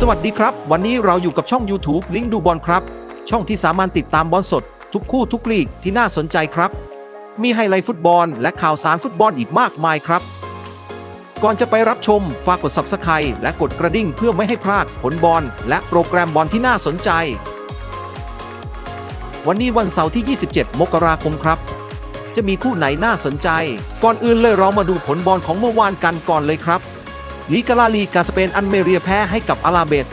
สวัสดีครับ วันนี้เราอยู่กับช่อง YouTube ลิงดูบอลครับ ช่องที่สามารถติดตามบอลสด ทุกคู่ทุกลีกที่น่าสนใจครับ มีไฮไลท์ฟุตบอลและข่าวสารฟุตบอลอีกมากมายครับ ก่อนจะไปรับชมฝากกด Subscribe และกดกระดิ่งเพื่อไม่ให้พลาดผลบอลและโปรแกรมบอลที่น่าสนใจ วันนี้วันเสาร์ที่ 27 มกราคมครับ จะมีคู่ไหนน่าสนใจ ก่อนอื่นเลยเรามาดูผลบอลของเมื่อวานกันก่อนเลยครับ ลีกาลาลีกาสเปนอันเมเรียแพ้ให้กับอาราเบต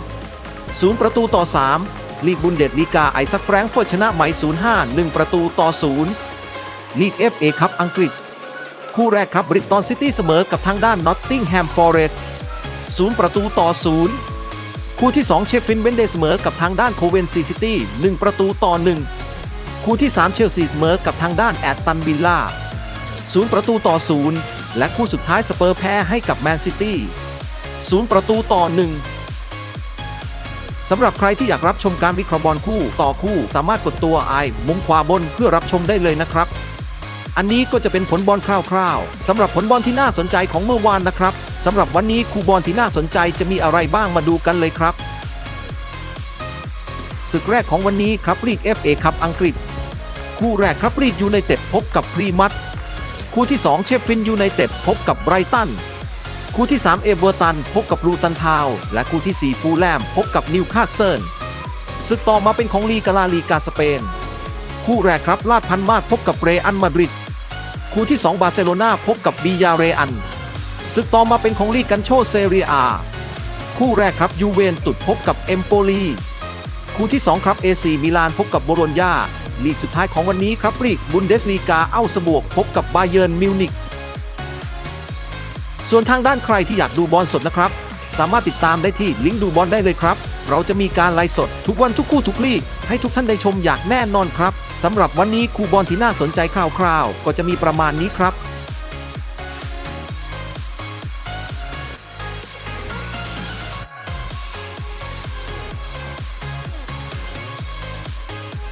ศูนย์ประตูต่อ 3 ลีกบุนเดสลีกาไอซักแฟรงก์เฟิร์ตชนะไหม05 1 ประตูต่อ 0 ลีก FA ครับอังกฤษ คู่แรกครับบริตตอนซิตี้เสมอกับทางด้านนอตติงแฮมฟอเรสต์ศูนย์ประตูต่อ 0 คู่ที่ 2 เชฟฟินเวนเดย์เสมอกับทางด้านโคเวนซีซิตี้1ประตูต่อ 1 คู่ที่ 3 เชลซีเสมอกับทางด้านแอตตันวิลล่าศูนย์ประตูต่อ 0 และคู่สุดท้ายสเปอร์แพ้ให้กับแมนซิตี้ ศูนย์ประตูต่อ 1 สำหรับใครที่อยากรับชมการวิเคราะห์บอลคู่ต่อคู่สามารถกดตัวไอมุมขวาบนเพื่อรับชมได้เลยนะครับ อันนี้ก็จะเป็นผลบอลคร่าวๆสำหรับผลบอลที่น่าสนใจของเมื่อวานนะครับสำหรับวันนี้คู่บอลที่น่าสนใจจะมีอะไรบ้างมาดูกันเลยครับศึกแรกของวันนี้ครับลีก FA ครับอังกฤษ คู่แรกครับลีดยูไนเต็ดพบกับพรีมัตคู่ที่ 2 เชฟฟินยูไนเต็ดพบกับไบรตัน คู่ที่ 3 เอเวอร์ตัน พบกับลูตันทาว และคู่ทีสี่ 4 ฟูลแลม พบกับนิวคาสเซิลศึกต่อมาเป็นของลีกาลาลีกาสเปน คู่แรกครับลาดพันมาดพบกับเรอัลมาดริดคู่ที่ 2 บาร์เซโลนาพบกับบียาเรอันศึกต่อมาเป็นของลีกกันโชเซเรียอาคู่แรกครับยูเวนตุดพบกับเอมโปลีคู่ที่ 2 ครับเอซีมิลานพบกับโบโลญญาลีกสุดท้ายของวันนี้ครับลีกบุนเดสลีกาเอ้าสบวกพบกับบาเยิร์นมิวนิก ส่วนทางด้านใครที่อยากดูบอลสดนะครับ สามารถติดตามได้ที่ลิงก์ดูบอลได้เลยครับ เราจะมีการไลฟ์สด ทุกวันทุกคู่ทุกลีกให้ทุกท่านได้ชมอย่างแน่นอนครับสำหรับวันนี้คู่บอลที่น่าสนใจคร่าวๆ ก็จะมีประมาณนี้ครับ